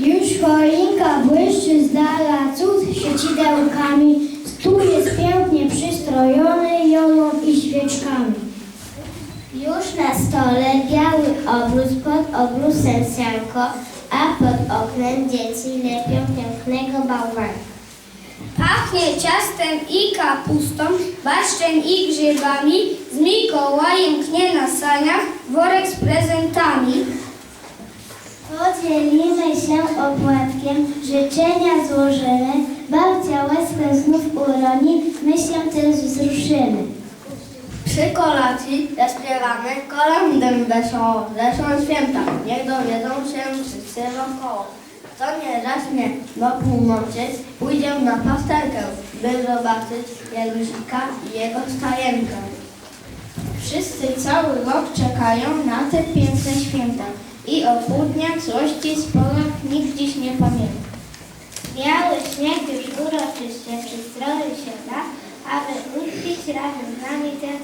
Już choinka błyszczy z dala, cud świecidełkami, stół jest pięknie przystrojony jolą i świeczkami. Już na stole biały obrus, pod obrusem sianko, a pod oknem dzieci lepią pięknego bałwanka. Pachnie ciastem i kapustą, barszczem i grzybami, z Mikołajem knie na saniach worek z prezentami. Podzielimy się opłatkiem, życzenia złożymy, babcia łezkę znów uroni, my się też wzruszymy. Przy kolacji zaśpiewamy kolędę wesoło, zeszłą święta, niech dowiedzą się wszyscy wokoło. Kto nie zaśnie do północy, pójdzie na pasterkę, by zobaczyć Jezusika i jego stajenkę. Wszyscy cały rok czekają na te piękne święta i o dnia złości sporach nikt dziś nie pamięta. Biały śnieg już uroczyście przystroił się da, aby uczcić razem z nami ten